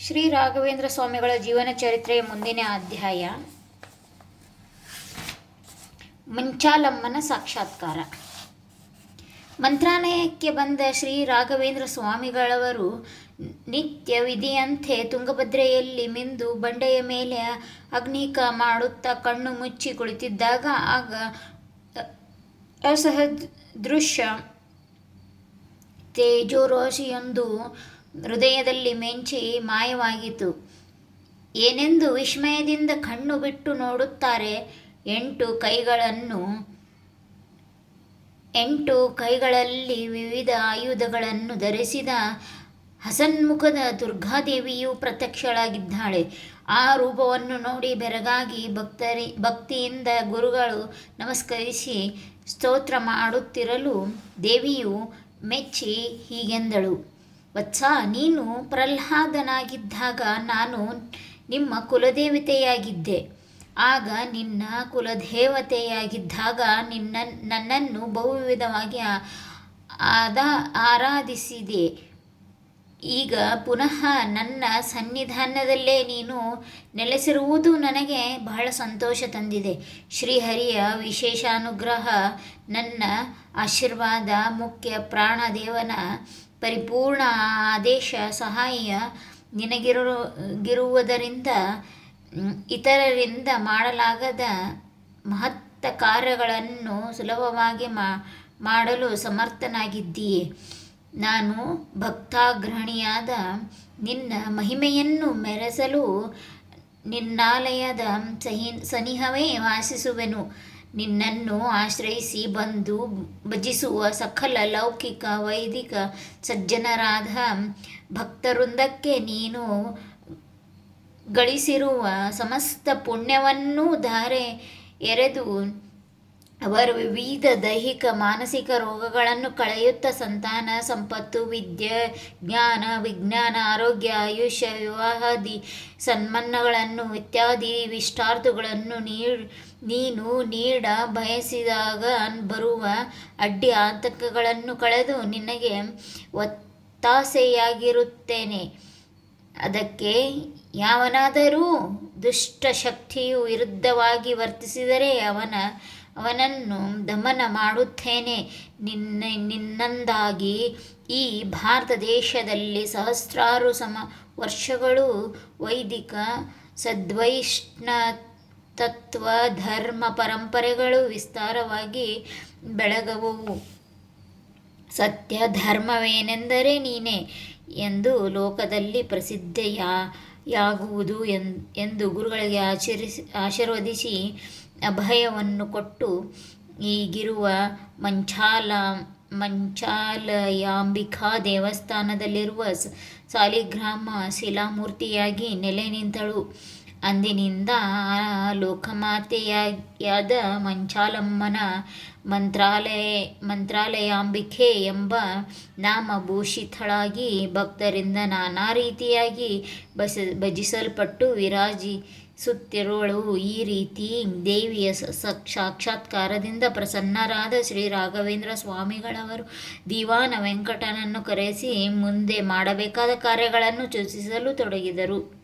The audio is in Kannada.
ಶ್ರೀ ರಾಘವೇಂದ್ರ ಸ್ವಾಮಿಗಳ ಜೀವನ ಚರಿತ್ರೆಯ ಮುಂದಿನ ಅಧ್ಯಾಯ. ಮಂಚಾಲಮ್ಮನ ಸಾಕ್ಷಾತ್ಕಾರ. ಮಂತ್ರಾಲಯಕ್ಕೆ ಬಂದ ಶ್ರೀ ರಾಘವೇಂದ್ರ ಸ್ವಾಮಿಗಳವರು ನಿತ್ಯ ವಿಧಿಯಂತೆ ತುಂಗಭದ್ರೆಯಲ್ಲಿ ಮಿಂದು ಬಂಡೆಯ ಮೇಲೆ ಅಗ್ನಿಕ ಮಾಡುತ್ತಾ ಕಣ್ಣು ಮುಚ್ಚಿ ಕುಳಿತಿದ್ದಾಗ ಆಗ ಅಸಹ ದೃಶ್ಯ ತೇಜೋರೋಷಿಯೊಂದು ಹೃದಯದಲ್ಲಿ ಮೆಂಚಿ ಮಾಯವಾಗಿತು ಏನೆಂದು ವಿಸ್ಮಯದಿಂದ ಕಣ್ಣು ಬಿಟ್ಟು ನೋಡುತ್ತಾರೆ ಎಂಟು ಕೈಗಳನ್ನು, ಎಂಟು ಕೈಗಳಲ್ಲಿ ವಿವಿಧ ಆಯುಧಗಳನ್ನು ಧರಿಸಿದ ಹಸನ್ಮುಖದ ದುರ್ಗಾದೇವಿಯು ಪ್ರತ್ಯಕ್ಷಳಾಗಿದ್ದಾಳೆ. ಆ ರೂಪವನ್ನು ನೋಡಿ ಬೆರಗಾಗಿ ಭಕ್ತರಿ, ಭಕ್ತಿಯಿಂದ ಗುರುಗಳು ನಮಸ್ಕರಿಸಿ ಸ್ತೋತ್ರ ಮಾಡುತ್ತಿರಲು ದೇವಿಯು ಮೆಚ್ಚಿ ಹೀಗೆಂದಳು. ವತ್ಸ ನೀನು ಪ್ರಹ್ಲಾದನಾಗಿದ್ದಾಗ ನಾನು ನಿಮ್ಮ ಕುಲದೇವತೆಯಾಗಿದ್ದೆ. ಆಗ ನಿನ್ನ ಕುಲದೇವತೆಯಾಗಿದ್ದಾಗ ನಿನ್ನ ನನ್ನನ್ನು ಬಹುವಿಧವಾಗಿ ಆದ ಆರಾಧಿಸಿದೆ. ಈಗ ಪುನಃ ನನ್ನ ಸನ್ನಿಧಾನದಲ್ಲೇ ನೀನು ನೆಲೆಸಿರುವುದು ನನಗೆ ಬಹಳ ಸಂತೋಷ ತಂದಿದೆ. ಶ್ರೀಹರಿಯ ವಿಶೇಷಾನುಗ್ರಹ, ನನ್ನ ಆಶೀರ್ವಾದ, ಮುಖ್ಯ ಪ್ರಾಣದೇವನ ಪರಿಪೂರ್ಣ ಆದೇಶ, ಸಹಾಯ ನಿನಗಿರುವುದರಿಂದ ಇತರರಿಂದ ಮಾಡಲಾಗದ ಮಹತ್ತ ಕಾರ್ಯಗಳನ್ನು ಸುಲಭವಾಗಿ ಮಾಡಲು ಸಮರ್ಥನಾಗಿದ್ದೀಯೆ. ನಾನು ಭಕ್ತಾಗ್ರಹಣಿಯಾದ ನಿನ್ನ ಮಹಿಮೆಯನ್ನು ಮೆರೆಸಲು ನಿನ್ನಾಲಯದ ಸಹಿ, ಸನಿಹವೇ ವಾಸಿಸುವೆನು. ನಿನ್ನನ್ನು ಆಶ್ರಯಿಸಿ ಬಂದು ಭಜಿಸುವ ಸಕಲ ಲೌಕಿಕ, ವೈದಿಕ, ಸಜ್ಜನರಾದ ಭಕ್ತವೃಂದಕ್ಕೆ ನೀನು ಗಳಿಸಿರುವ ಸಮಸ್ತ ಪುಣ್ಯವನ್ನೂ ಧಾರೆ ಎರೆದು ಅವರು ವಿವಿಧ ದೈಹಿಕ, ಮಾನಸಿಕ ರೋಗಗಳನ್ನು ಕಳೆಯುತ್ತಾ ಸಂತಾನ, ಸಂಪತ್ತು, ವಿದ್ಯೆ, ಜ್ಞಾನ, ವಿಜ್ಞಾನ, ಆರೋಗ್ಯ, ಆಯುಷ್ಯ, ವಿವಾಹಾದಿ ಸನ್ಮಾನಗಳನ್ನು ಇತ್ಯಾದಿ ವಿಷ್ಟಾರ್ಥಗಳನ್ನು ನೀನು ನೀಡ ಬಯಸಿದಾಗ ಬರುವ ಅಡ್ಡಿ ಆತಂಕಗಳನ್ನು ಕಳೆದು ನಿನಗೆ ಒತ್ತಾಸೆಯಾಗಿರುತ್ತೇನೆ. ಅದಕ್ಕೆ ಯಾವನಾದರೂ ದುಷ್ಟಶಕ್ತಿಯು ವಿರುದ್ಧವಾಗಿ ವರ್ತಿಸಿದರೆ ಅವನ ಅವನನ್ನು ದಮನ ಮಾಡುತ್ತೇನೆ. ನಿನ್ನ ನಿನ್ನಂದಾಗಿ ಈ ಭಾರತ ದೇಶದಲ್ಲಿ ಸಹಸ್ರಾರು ಸಮ ವರ್ಷಗಳು ವೈದಿಕ ಸದ್ವೈಷ್ಣ ತತ್ವ ಧರ್ಮ ಪರಂಪರೆಗಳು ವಿಸ್ತಾರವಾಗಿ ಬೆಳಗವು. ಸತ್ಯ ಧರ್ಮವೇನೆಂದರೆ ನೀನೆ ಎಂದು ಲೋಕದಲ್ಲಿ ಪ್ರಸಿದ್ಧಿಯಾಗುವುದು ಎಂದು ಗುರುಗಳಿಗೆ ಆಚರಿಸಿ, ಆಶೀರ್ವದಿಸಿ ಅಭಯವನ್ನು ಕೊಟ್ಟು ಈಗಿರುವ ಮಂಚಾಲ, ಮಂಚಾಲಯಾಂಬಿಕಾ ದೇವಸ್ಥಾನದಲ್ಲಿರುವ ಸಾಲಿಗ್ರಾಮ ಶಿಲಾಮೂರ್ತಿಯಾಗಿ ನೆಲೆ ನಿಂತಳು. ಅಂದಿನಿಂದ ಲೋಕಮಾತೆಯಾದ ಮಂಚಾಲಮ್ಮನ ಮಂತ್ರಾಲಯ, ಮಂತ್ರಾಲಯಾಂಬಿಕೆ ಎಂಬ ನಾಮಭೂಷಿತಳಾಗಿ ಭಕ್ತರಿಂದ ನಾನಾ ರೀತಿಯಾಗಿ ಬಸ, ಭಜಿಸಲ್ಪಟ್ಟು ವಿರಾಜಿಸುತ್ತಿರುವಳು. ಈ ರೀತಿ ದೇವಿಯ ಸಾಕ್ಷಾತ್ಕಾರದಿಂದ ಪ್ರಸನ್ನರಾದ ಶ್ರೀ ರಾಘವೇಂದ್ರ ಸ್ವಾಮಿಗಳವರು ದಿವಾನ ವೆಂಕಟನನ್ನು ಕರೆಸಿ ಮುಂದೆ ಮಾಡಬೇಕಾದ ಕಾರ್ಯಗಳನ್ನು ಸೂಚಿಸಲು ತೊಡಗಿದರು.